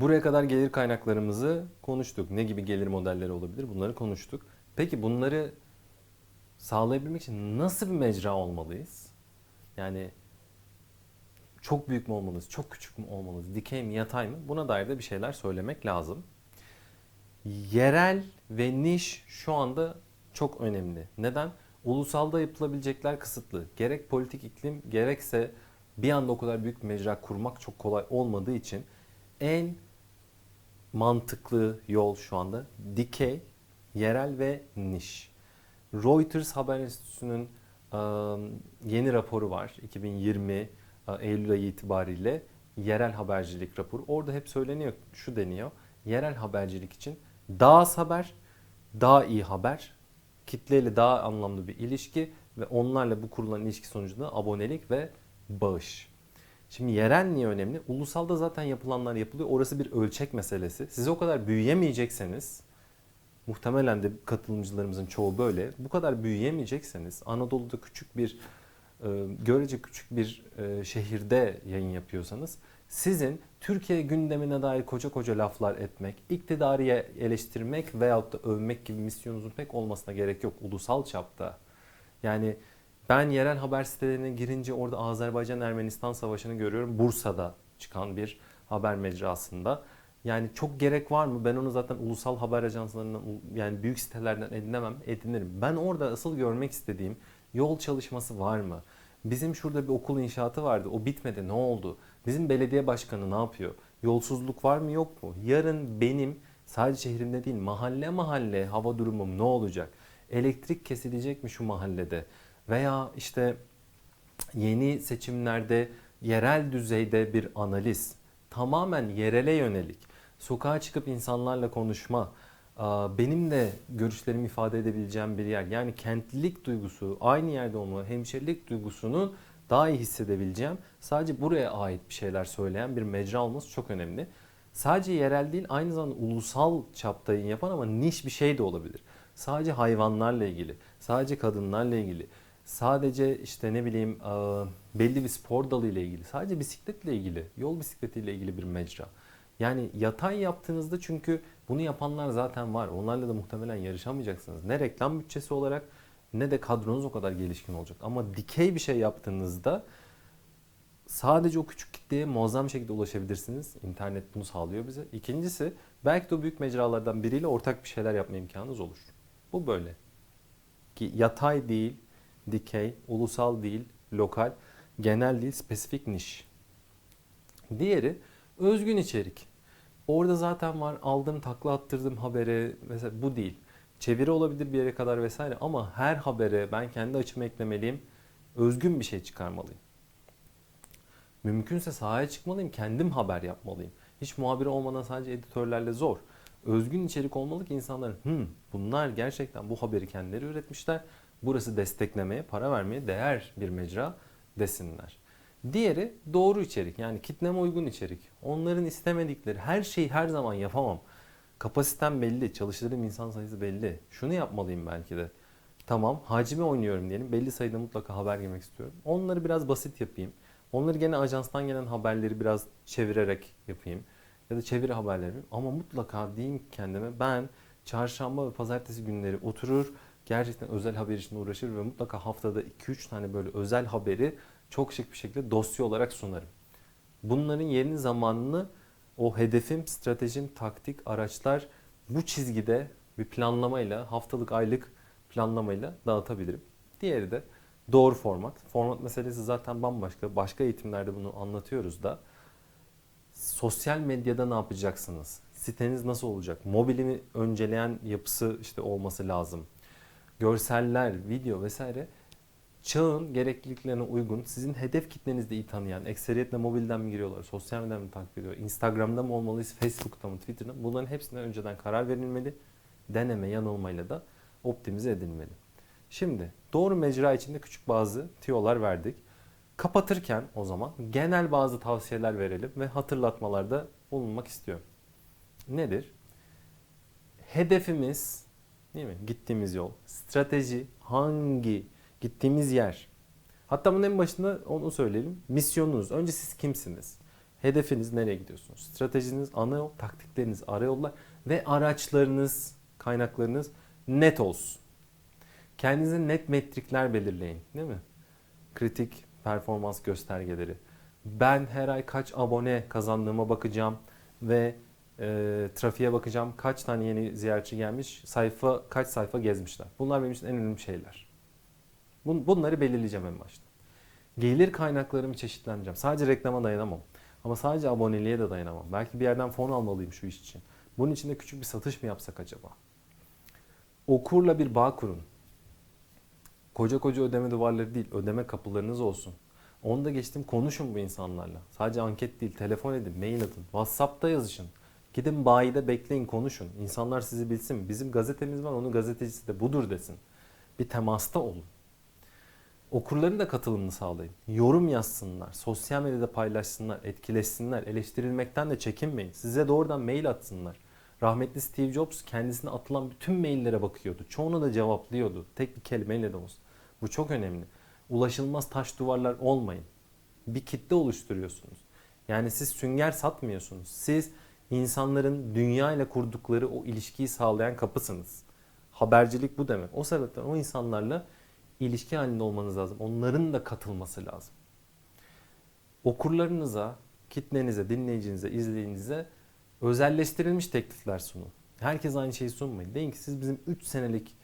Buraya kadar gelir kaynaklarımızı konuştuk. Ne gibi gelir modelleri olabilir bunları konuştuk. Peki bunları sağlayabilmek için nasıl bir mecra olmalıyız? Yani çok büyük mü olmalıyız, çok küçük mü olmalıyız, dikey mi, yatay mı? Buna dair de bir şeyler söylemek lazım. Yerel ve niş şu anda çok önemli. Neden? Ulusalda yapılabilecekler kısıtlı. Gerek politik iklim gerekse bir anda o kadar büyük mecra kurmak çok kolay olmadığı için en mantıklı yol şu anda dikey, yerel ve niş. Reuters Haber Enstitüsü'nün ıı, yeni raporu var. 2020 ıı, Eylül ayı itibariyle yerel habercilik raporu. Orada hep söyleniyor, şu deniyor. Yerel habercilik için daha az haber, daha iyi haber, kitleyle daha anlamlı bir ilişki ve onlarla bu kurulan ilişki sonucunda abonelik ve bağış. Şimdi yerel niye önemli? Ulusalda zaten yapılanlar yapılıyor. Orası bir ölçek meselesi. Siz o kadar büyüyemeyecekseniz muhtemelen de katılımcılarımızın çoğu böyle. Bu kadar büyüyemeyecekseniz Anadolu'da küçük bir e, görece küçük bir e, şehirde yayın yapıyorsanız sizin Türkiye gündemine dair koca koca laflar etmek, iktidarı eleştirmek veyahut da övmek gibi misyonunuzun pek olmasına gerek yok ulusal çapta. Yani ben yerel haber sitelerine girince orada Azerbaycan-Ermenistan savaşını görüyorum. Bursa'da çıkan bir haber mecrasında. Yani çok gerek var mı? Ben onu zaten ulusal haber ajanslarından yani büyük sitelerden edinemem, edinirim. Ben orada asıl görmek istediğim yol çalışması var mı? Bizim şurada bir okul inşaatı vardı. O bitmedi. Ne oldu? Bizim belediye başkanı ne yapıyor? Yolsuzluk var mı yok mu? Yarın benim sadece şehrimde değil mahalle mahalle hava durumum ne olacak? Elektrik kesilecek mi şu mahallede? Veya işte yeni seçimlerde yerel düzeyde bir analiz, tamamen yerele yönelik, sokağa çıkıp insanlarla konuşma, benim de görüşlerimi ifade edebileceğim bir yer. Yani kentlilik duygusu, aynı yerde olma, hemşerilik duygusunu daha iyi hissedebileceğim. Sadece buraya ait bir şeyler söyleyen bir mecra olması çok önemli. Sadece yerel değil aynı zamanda ulusal çapta yapan ama niş bir şey de olabilir. Sadece hayvanlarla ilgili, sadece kadınlarla ilgili, sadece işte ne bileyim belli bir spor dalı ile ilgili, sadece bisikletle ilgili, yol bisikletiyle ilgili bir mecra. Yani yatay yaptığınızda çünkü bunu yapanlar zaten var. Onlarla da muhtemelen yarışamayacaksınız. Ne reklam bütçesi olarak ne de kadronuz o kadar gelişkin olacak. Ama dikey bir şey yaptığınızda sadece o küçük kitleye muazzam şekilde ulaşabilirsiniz. İnternet bunu sağlıyor bize. İkincisi belki de o büyük mecralardan biriyle ortak bir şeyler yapma imkanınız olur. Bu böyle. Ki yatay değil, dikey, ulusal değil, lokal, genel değil, spesifik niş. Diğeri özgün içerik. Orada zaten var aldım takla attırdım habere mesela bu değil. Çeviri olabilir bir yere kadar vesaire ama her habere ben kendi açımı eklemeliyim. Özgün bir şey çıkarmalıyım. Mümkünse sahaya çıkmalıyım, kendim haber yapmalıyım. Hiç muhabiri olmadan sadece editörlerle zor. Özgün içerik olmalı ki insanların Hı, bunlar gerçekten bu haberi kendileri üretmişler. Burası desteklemeye, para vermeye değer bir mecra desinler. Diğeri doğru içerik yani kitleme uygun içerik. Onların istemedikleri her şeyi her zaman yapamam. Kapasitem belli, çalıştırdığım insan sayısı belli. Şunu yapmalıyım belki de. Tamam hacime oynuyorum diyelim. Belli sayıda mutlaka haber girmek istiyorum. Onları biraz basit yapayım. Onları gene ajanstan gelen haberleri biraz çevirerek yapayım. Ya da çeviri haberleri. Ama mutlaka diyeyim kendime ben çarşamba ve pazartesi günleri oturur gerçekten özel haber için uğraşır ve mutlaka haftada 2-3 tane böyle özel haberi çok şık bir şekilde dosya olarak sunarım. Bunların yerini zamanını o hedefim, stratejim, taktik, araçlar bu çizgide bir planlamayla, haftalık, aylık planlamayla dağıtabilirim. Diğeri de doğru format. Format meselesi zaten bambaşka. Başka eğitimlerde bunu anlatıyoruz da. Sosyal medyada ne yapacaksınız? Siteniz nasıl olacak? Mobilini önceleyen yapısı işte olması lazım. Görseller, video vesaire çağın gerekliliklerine uygun, sizin hedef kitlenizi de iyi tanıyan, ekseriyetle mobilden mi giriyorlar, sosyal medyadan mı takip ediyor, Instagram'da mı olmalıyız, Facebook'ta mı, Twitter'da mı? Bunların hepsine önceden karar verilmeli. Deneme yanılmayla da optimize edilmeli. Şimdi doğru mecra içinde küçük bazı tiyolar verdik. Kapatırken o zaman genel bazı tavsiyeler verelim ve hatırlatmalarda bulunmak istiyorum. Nedir? Hedefimiz, değil mi? Gittiğimiz yol, strateji, hangi Gittiğimiz yer. Hatta bunun en başında onu söyleyelim. Misyonunuz. Önce siz kimsiniz? Hedefiniz nereye gidiyorsunuz? Stratejiniz, ana yol, taktikleriniz, ara yollar ve araçlarınız, kaynaklarınız net olsun. Kendinize net metrikler belirleyin, değil mi? Kritik performans göstergeleri. Ben her ay kaç abone kazandığıma bakacağım ve e, trafiğe bakacağım. Kaç tane yeni ziyaretçi gelmiş, sayfa kaç sayfa gezmişler. Bunlar benim için en önemli şeyler. Bun- Bunları belirleyeceğim en başta. Gelir kaynaklarımı çeşitlendireceğim. Sadece reklama dayanamam. Ama sadece aboneliğe de dayanamam. Belki bir yerden fon almalıyım şu iş için. Bunun için de küçük bir satış mı yapsak acaba? Okurla bir bağ kurun. Koca koca ödeme duvarları değil, ödeme kapılarınız olsun. Onu da geçtim konuşun bu insanlarla. Sadece anket değil, telefon edin, mail atın, WhatsApp'ta yazışın. Gidin bayide bekleyin, konuşun. İnsanlar sizi bilsin. Bizim gazetemiz var, onun gazetecisi de budur desin. Bir temasta olun. Okurların da katılımını sağlayın. Yorum yazsınlar, sosyal medyada paylaşsınlar, etkileşsinler, eleştirilmekten de çekinmeyin. Size doğrudan mail atsınlar. Rahmetli Steve Jobs kendisine atılan bütün maillere bakıyordu. Çoğunu da cevaplıyordu. Tek bir kelimeyle de olsun. Bu çok önemli. Ulaşılmaz taş duvarlar olmayın. Bir kitle oluşturuyorsunuz. Yani siz sünger satmıyorsunuz. Siz insanların dünya ile kurdukları o ilişkiyi sağlayan kapısınız. Habercilik bu demek. O sebepten o insanlarla ilişki halinde olmanız lazım. Onların da katılması lazım. Okurlarınıza, kitlenize, dinleyicinize, izleyicinize özelleştirilmiş teklifler sunun. Herkes aynı şeyi sunmayın. Deyin ki siz bizim 3 senelik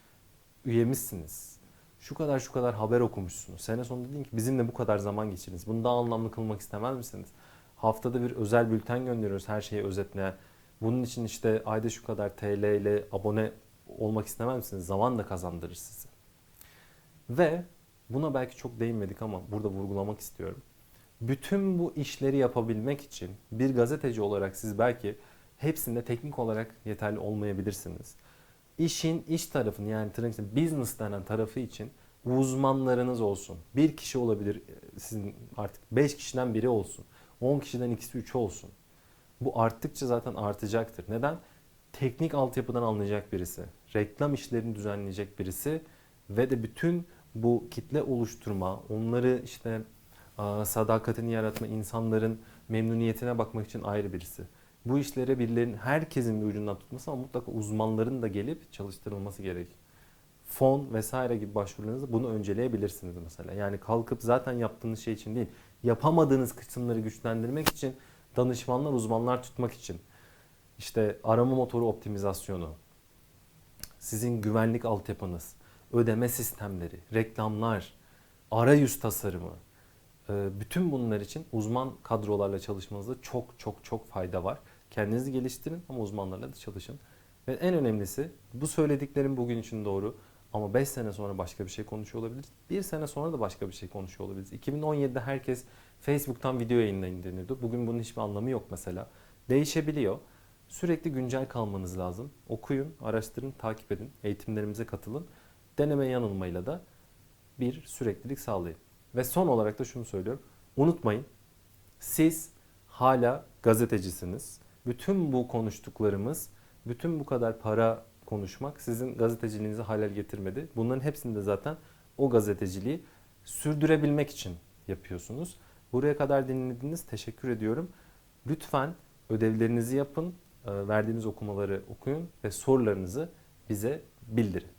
üyemizsiniz. Şu kadar şu kadar haber okumuşsunuz. Sene sonunda deyin ki bizimle bu kadar zaman geçiriniz. Bunu daha anlamlı kılmak istemez misiniz? Haftada bir özel bülten gönderiyoruz her şeyi özetleyen. Bunun için işte ayda şu kadar TL ile abone olmak istemez misiniz? Zaman da kazandırır sizi. Ve buna belki çok değinmedik ama burada vurgulamak istiyorum. Bütün bu işleri yapabilmek için bir gazeteci olarak siz belki hepsinde teknik olarak yeterli olmayabilirsiniz. İşin iş tarafını yani tırnak business denen tarafı için uzmanlarınız olsun. Bir kişi olabilir sizin artık 5 kişiden biri olsun. 10 kişiden ikisi 3 olsun. Bu arttıkça zaten artacaktır. Neden? Teknik altyapıdan anlayacak birisi, reklam işlerini düzenleyecek birisi ve de bütün bu kitle oluşturma, onları işte sadakatini yaratma, insanların memnuniyetine bakmak için ayrı birisi. Bu işlere birilerinin herkesin bir ucundan tutması ama mutlaka uzmanların da gelip çalıştırılması gerek. Fon vesaire gibi başvurularınızda bunu önceleyebilirsiniz mesela. Yani kalkıp zaten yaptığınız şey için değil, yapamadığınız kısımları güçlendirmek için danışmanlar, uzmanlar tutmak için. İşte arama motoru optimizasyonu, sizin güvenlik altyapınız, ödeme sistemleri, reklamlar, arayüz tasarımı, e, bütün bunlar için uzman kadrolarla çalışmanızda çok çok çok fayda var. Kendinizi geliştirin ama uzmanlarla da çalışın. Ve en önemlisi bu söylediklerim bugün için doğru ama 5 sene sonra başka bir şey konuşuyor olabiliriz. 1 sene sonra da başka bir şey konuşuyor olabiliriz. 2017'de herkes Facebook'tan video yayınlayın deniyordu. Bugün bunun hiçbir anlamı yok mesela. Değişebiliyor. Sürekli güncel kalmanız lazım. Okuyun, araştırın, takip edin, eğitimlerimize katılın. Deneme yanılmayla da bir süreklilik sağlayın. Ve son olarak da şunu söylüyorum. Unutmayın. Siz hala gazetecisiniz. Bütün bu konuştuklarımız, bütün bu kadar para konuşmak sizin gazeteciliğinizi halel getirmedi. Bunların hepsini de zaten o gazeteciliği sürdürebilmek için yapıyorsunuz. Buraya kadar dinlediğiniz teşekkür ediyorum. Lütfen ödevlerinizi yapın, e, verdiğimiz okumaları okuyun ve sorularınızı bize bildirin.